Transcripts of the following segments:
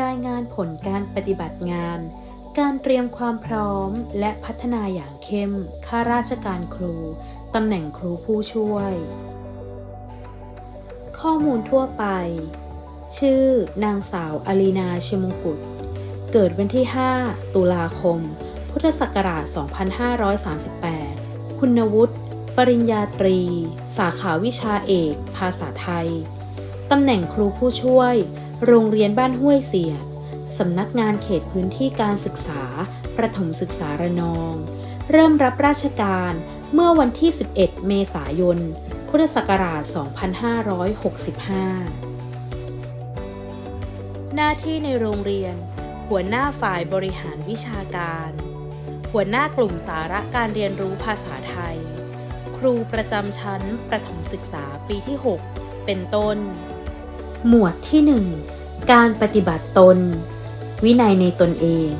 รายงานผลการปฏิบัติงาน การเตรียมความพร้อมและพัฒนาอย่างเข้ม ข้าราชการครู ตำแหน่งครูผู้ช่วย ข้อมูลทั่วไป ชื่อ นางสาวอลีนาชิมงกุฎเกิดวันที่ 5 ตุลาคม พุทธศักราช 2538 คุณวุฒิปริญญาตรี สาขาวิชาเอก ภาษาไทย ตำแหน่งครูผู้ช่วย โรงเรียนบ้านห้วยเสียดสำนักงานเขตพื้นที่การศึกษา ประถมศึกษาระนอง เริ่มรับราชการเมื่อวันที่ 11 เมษายน พุทธศักราช 2565 หน้าที่ในโรงเรียน หัวหน้าฝ่ายบริหารวิชาการ หัวหน้ากลุ่มสาระการเรียนรู้ภาษาไทย ครูประจำชั้นประถมศึกษาปีที่ 6 เป็นต้น หมวดที่1การปฏิบัติตน วินัยในตนเอง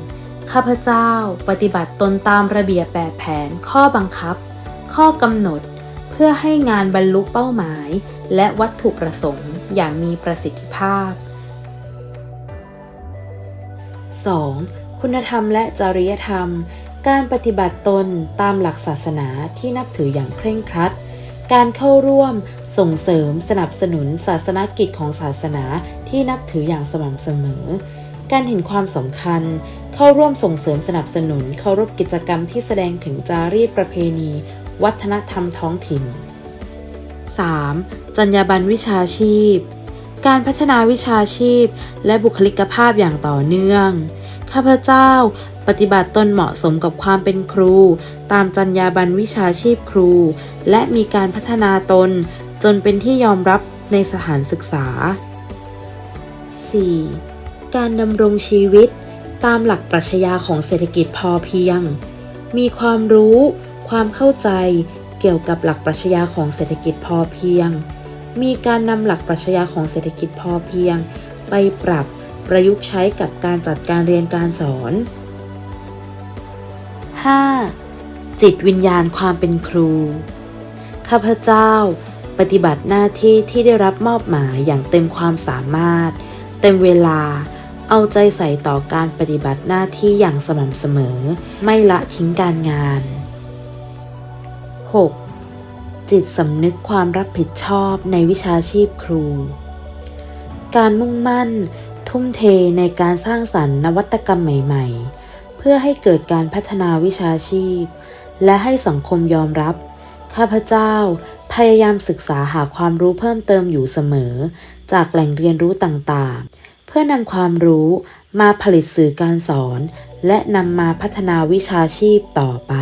ข้าพเจ้าปฏิบัติตนตามระเบียบแบบแผนข้อบังคับ ข้อกำหนด เพื่อให้งานบรรลุเป้าหมาย และวัตถุประสงค์อย่างมีประสิทธิภาพ 2. คุณธรรมและจริยธรรม การปฏิบัติตนตามหลักศาสนาที่นับถืออย่างเคร่งครัด การเข้าร่วมส่งเสริมสนับสนุนศาสนกิจของศาสนาที่นับถืออย่างสม่ำเสมอ การเห็นความสำคัญ เข้าร่วมส่งเสริมสนับสนุนเคารพกิจกรรมที่แสดงถึงจารีตประเพณี วัฒนธรรมท้องถิ่น 3. จรรยาบรรณวิชาชีพ การพัฒนาวิชาชีพ และบุคลิกภาพอย่างต่อเนื่อง ข้าพเจ้า ปฏิบัติตนเหมาะสมกับความเป็นครู ตามจรรยาบรรณวิชาชีพครู และมีการพัฒนาตน จนเป็นที่ยอมรับในสถานศึกษา 4. การดำรงชีวิต ตามหลักปรัชญาของเศรษฐกิจพอเพียง มีความรู้ ความเข้าใจ เกี่ยวกับหลักปรัชญาของเศรษฐกิจพอเพียง มีการนำหลักปรัชญาของเศรษฐกิจพอเพียง ไปปรับประยุกต์ใช้กับการจัดการเรียนการสอน 5. จิตวิญญาณความเป็นครู ข้าพเจ้า ปฏิบัติหน้าที่ที่ได้รับมอบหมายอย่างเต็มความสามารถ เต็มเวลา เอาใจใส่ต่อการปฏิบัติหน้าที่อย่างสม่ำเสมอ ไม่ละทิ้งการงาน 6. จิตสำนึกความรับผิดชอบในวิชาชีพครู การมุ่งมั่น ทุ่มเทในการสร้างสรรค์นวัตกรรมใหม่ ๆ พื่อให้เกิดการพัฒนาวิชาชีพ และให้สังคมยอมรับ ข้าพเจ้าพยายามศึกษาหาความรู้เพิ่มเติมอยู่เสมอ จากแหล่งเรียนรู้ต่างๆ เพื่อนำความรู้มาผลิตสื่อการสอน และนำมาพัฒนาวิชาชีพต่อไป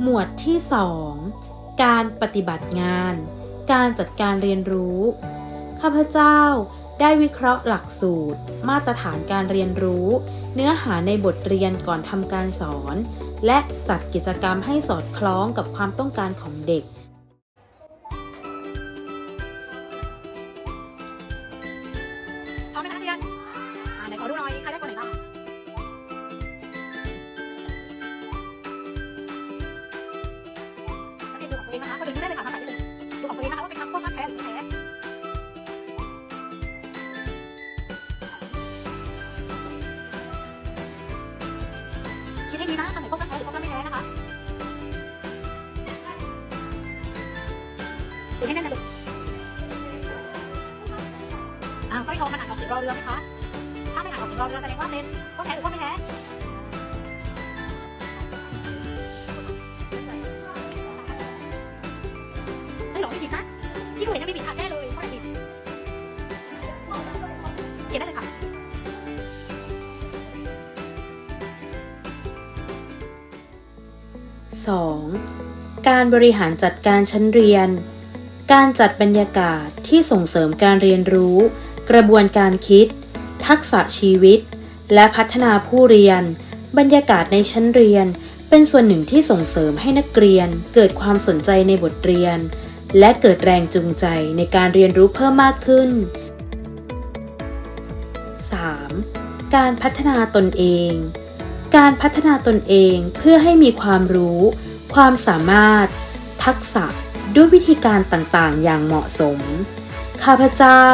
หมวดที่ 2 การปฏิบัติงาน การจัดการเรียนรู้ ข้าพเจ้า ได้วิเคราะห์หลักสูตร มาตรฐานการเรียนรู้ เนื้อหาในบทเรียนก่อนทำการสอน และจัดกิจกรรมให้สอดคล้องกับความต้องการของเด็ก พร้อมไหมคะนักเรียนอ่าไหนขอดูหน่อย ใครได้คนไหนบ้าง นักเรียนดูของตัวเองนะคะคนอื่นไม่ได้เลยค่ะมาใส่ รอเรือไหมคะ ถ้าไม่อ่านออกเสียงรอเรือแสดงว่าเป็นพวกแท้หรือพวกไม่แท้ใช่หรอไม่ผิดนะที่ดูเห็นยังไม่ผิดค่ะแก้เลยข้อไหนผิดเขียนได้เลยค่ะ 2. การบริหารจัดการชั้นเรียน การจัดบรรยากาศที่ส่งเสริมการเรียนรู้ กระบวนการคิด ทักษะชีวิต และพัฒนาผู้เรียน บรรยากาศในชั้นเรียน เป็นส่วนหนึ่งที่ส่งเสริมให้นักเรียน เกิดความสนใจในบทเรียน และเกิดแรงจูงใจในการเรียนรู้เพิ่มมากขึ้น 3. การพัฒนาตนเอง การพัฒนาตนเองเพื่อให้มีความรู้ ความสามารถ ทักษะด้วยวิธีการต่างๆ อย่างเหมาะสม ข้าพเจ้า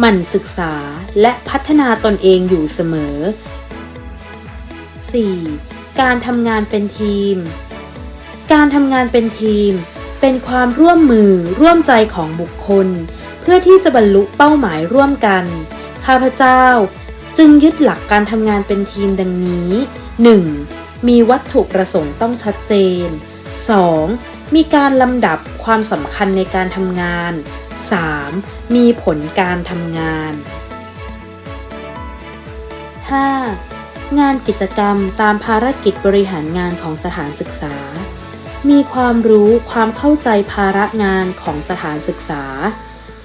หมั่นศึกษาและพัฒนาตนเองอยู่เสมอ 4. การทำงานเป็นทีม การทำงานเป็นทีม เป็นความร่วมมือร่วมใจของบุคคล เพื่อที่จะบรรลุเป้าหมายร่วมกัน ข้าพเจ้าจึงยึดหลักการทำงานเป็นทีมดังนี้ 1. มีวัตถุประสงค์ต้องชัดเจน 2. มีการลำดับความสำคัญในการทำงาน 3. มีผลการทำงาน 5. งานกิจกรรมตามภารกิจบริหารงานของสถานศึกษา มีความรู้ความเข้าใจภาระงานของสถานศึกษา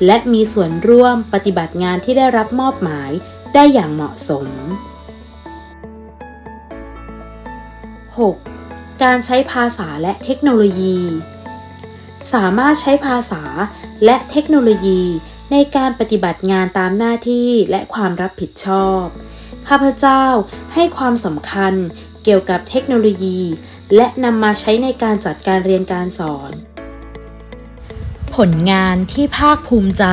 และมีส่วนร่วมปฏิบัติงานที่ได้รับมอบหมายได้อย่างเหมาะสม 6. การใช้ภาษาและเทคโนโลยี สามารถใช้ภาษาและเทคโนโลยีในการปฏิบัติงานตามหน้าที่และความรับผิดชอบ ข้าพเจ้าให้ความสำคัญเกี่ยวกับเทคโนโลยี และนำมาใช้ในการจัดการเรียนการสอน ผลงานที่ภาคภูมิใจ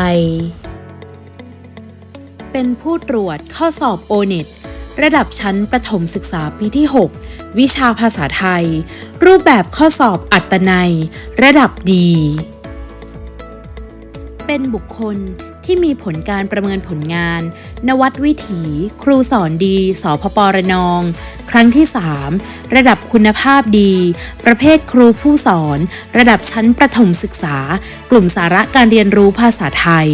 เป็นผู้ตรวจข้อสอบโอเน็ต ระดับชั้นประถมศึกษาปีที่ 6 วิชาภาษาไทย รูปแบบข้อสอบอัตนัย ระดับดี เป็นบุคคลที่มีผลการประเมินผลงาน นวัดวิถี ครูสอนดี สพประนอง ครั้งที่ 3 ระดับคุณภาพดี ประเภทครูผู้สอน ระดับชั้นประถมศึกษา กลุ่มสาระการเรียนรู้ภาษาไทย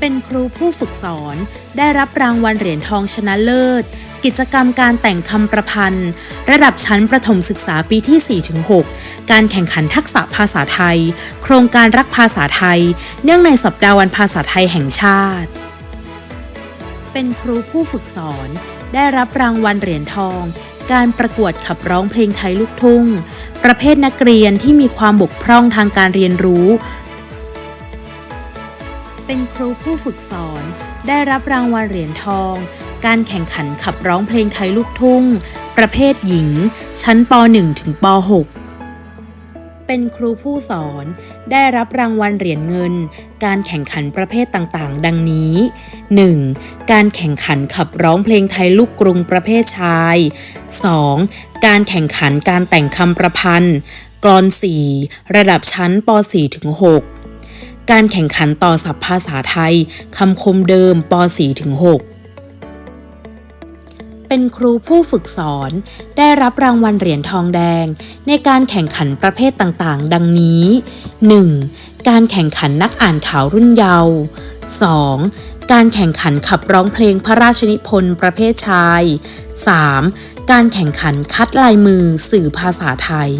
เป็นครูผู้ฝึกสอน ได้รับรางวัลเหรียญทองชนะเลิศ กิจกรรมการแต่งคำประพันธ์ ระดับชั้นประถมศึกษาปีที่ 4-6 การแข่งขันทักษะภาษาไทย โครงการรักภาษาไทย เนื่องในสัปดาห์วันภาษาไทยแห่งชาติ เป็นครูผู้ฝึกสอน ได้รับรางวัลเหรียญทอง การประกวดขับร้องเพลงไทยลูกทุ่ง ประเภทนักเรียนที่มีความบกพร่องทางการเรียนรู้ เป็นครูผู้ฝึกสอน ได้รับรางวัลเหรียญทอง การแข่งขันขับร้องเพลงไทยลูกทุ่ง ประเภทหญิง ชั้นป .1 ถึงป .6 เป็นครูผู้สอน ได้รับรางวัลเหรียญเงิน การแข่งขันประเภทต่างๆ ดังนี้ 1. การแข่งขันขับร้องเพลงไทยลูกกรุงประเภทชาย 2. การแข่งขันการแต่งคำประพันธ์ กลอนสีระดับชั้นป .4 ถึง 6 การแข่งขันต่อศัพท์ภาษาไทยคำคมเดิมป .4 ถึง 6 เป็นครูผู้ฝึกสอน ได้รับรางวัลเหรียญทองแดง ในการแข่งขันประเภทต่างๆ ดังนี้ 1. การแข่งขันนักอ่านข่าวรุ่นเยาว์ 2. การแข่งขันขับร้องเพลงพระราชนิพนธ์ประเภทชาย 3. การแข่งขันคัดลายมือสื่อภาษาไทย